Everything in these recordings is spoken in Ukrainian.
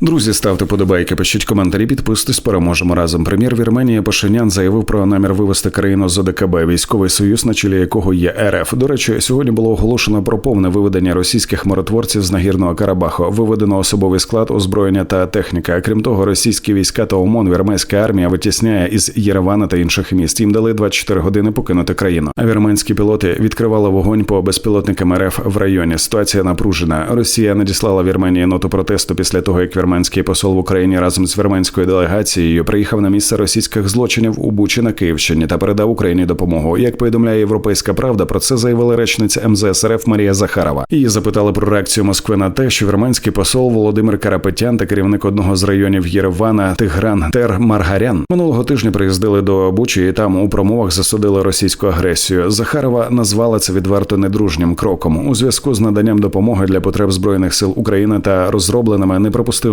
Друзі, ставте подобайки, пишіть коментарі, підписуйтесь, переможемо разом. Прем'єр Вірменії Пашинян заявив про намір вивести країну з ОДКБ, військовий союз, на чолі якого є РФ. До речі, сьогодні було оголошено про повне виведення російських миротворців з нагірного Карабаху. Виведено особовий склад, озброєння та техніка. Крім того, російські війська та ОМОН вірменська армія витісняє із Єревана та інших міст. Їм дали 24 години покинути країну. А вірменські пілоти відкривали вогонь по безпілотникам РФ в районі. Ситуація напружена. Росія надіслала Вірменії ноту протесту після того, як вірменський посол в Україні разом з вірменською делегацією приїхав на місце російських злочинів у Бучі на Київщині та передав Україні допомогу. Як повідомляє Європейська Правда, про це заявила речниця МЗС РФ Марія Захарова. Її запитали про реакцію Москви на те, що вірменський посол Володимир Карапетян та керівник одного з районів Єревана Тигран Тер Маргарян минулого тижня приїздили до Бучі і там у промовах засудили російську агресію. Захарова назвала це відверто недружнім кроком у зв'язку з наданням допомоги для потреб збройних сил України та розробленими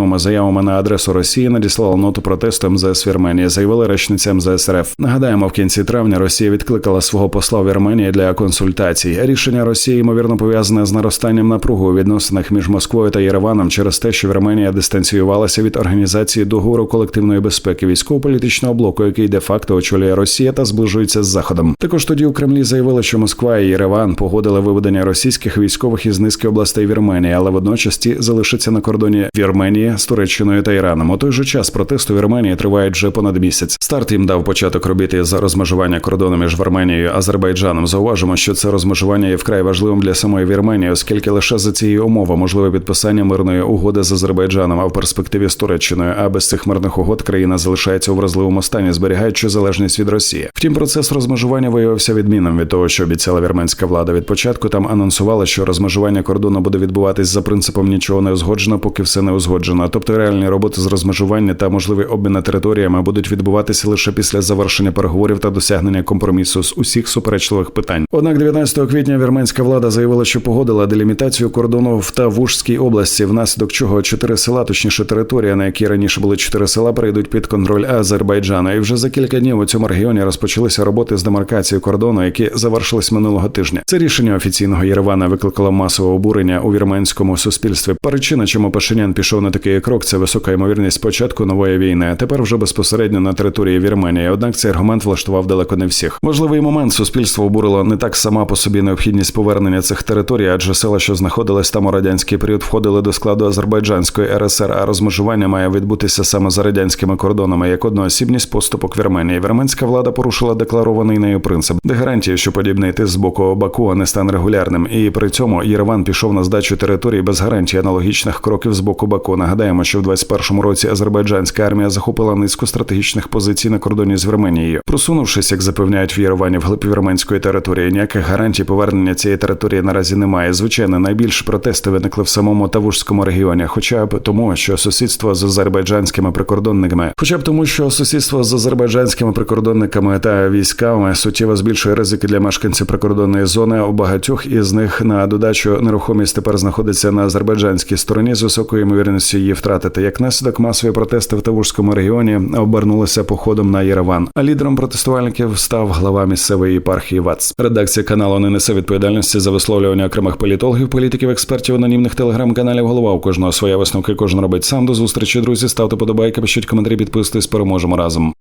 непропустимими заявами на адресу Росії надіслала ноту протесту МЗС Вірменії, заявила речниця МЗС РФ. Нагадаємо, в кінці травня Росія відкликала свого посла Вірменії для консультацій. Рішення Росії ймовірно пов'язане з наростанням напругу у відносинах між Москвою та Єреваном через те, що Вірменія дистанціювалася від організації договору колективної безпеки військово-політичного блоку, який де факто очолює Росія та зближується з Заходом. Також тоді у Кремлі заявили, що Москва і Єреван погодили виведення російських військових із низки областей Вірменії, але водночас ті залишаться на кордоні Вірменії з Туреччиною та Іраном. У той же час протести у Вірменії тривають вже понад місяць. Старт їм дав початок робіти за розмежування кордону між Вірменією і Азербайджаном. Зауважимо, що це розмежування є вкрай важливим для самої Вірменії, оскільки лише за цією умови можливе підписання мирної угоди з Азербайджаном, а в перспективі з Туреччиною. А без цих мирних угод країна залишається у вразливому стані, зберігаючи залежність від Росії. Втім, процес розмежування виявився відмінним від того, що обіцяла вірменська влада. Від початку там анонсували, що розмежування кордону буде відбуватись за принципом нічого не узгоджено, поки все не узгоджено. Тобто реальні роботи з розмежування та можливий обмін територіями будуть відбуватися лише після завершення переговорів та досягнення компромісу з усіх суперечливих питань. Однак 19 квітня вірменська влада заявила, що погодила делімітацію кордону в Тавушській області, внаслідок чого чотири села, точніше територія, на якій раніше були чотири села, перейдуть під контроль Азербайджану. І вже за кілька днів у цьому регіоні розпочалися роботи з демаркації кордону, які завершились минулого тижня. Це рішення офіційного Єревана викликало масове обурення у вірменському суспільстві. Причина, чому Пашинян пішов на такий крок, це висока ймовірність початку нової війни. а Тепер вже безпосередньо на території Вірменії. Однак цей аргумент влаштував далеко не всіх. Важливий момент суспільство обурило не так сама по собі необхідність повернення цих територій, адже села, що знаходились там у радянський період, входили до складу Азербайджанської РСР. А розмежування має відбутися саме за радянськими кордонами як одноосібність поступок Вірменії. Вірменська влада порушила декларований нею принцип, де гарантія, що подібний тиск з боку Баку не стане регулярним. І при цьому Єреван пішов на здачу території без гарантії аналогічних кроків з боку Баку. Нагадаємо, що в 21-му році азербайджанська армія захопила низку стратегічних позицій на кордоні з Вірменією, просунувшись, як запевняють в Єревані, вглиб вірменської території. Ніяких гарантій повернення цієї території наразі немає. Звичайно, найбільше протести виникли в самому Тавушському регіоні, хоча б тому, що сусідство з азербайджанськими прикордонниками, хоча б тому, що сусідство з азербайджанськими прикордонниками та військами суттєво збільшує ризики для мешканців прикордонної зони. У багатьох із них на додачу нерухомість тепер знаходиться на азербайджанській стороні з високою ймовірністю її втратити. Як наслідок масові протести в Тавушському регіоні обернулися походом на Єреван. А лідером протестувальників став глава місцевої єпархії ВАЦ. Редакція каналу не несе відповідальності за висловлювання окремих політологів, політиків, експертів, анонімних телеграм-каналів. Голова у кожного своя висновки. Кожен робить сам до зустрічі. Друзі, ставте подобайки, пишіть коментарі, підписуйтесь. Переможемо разом.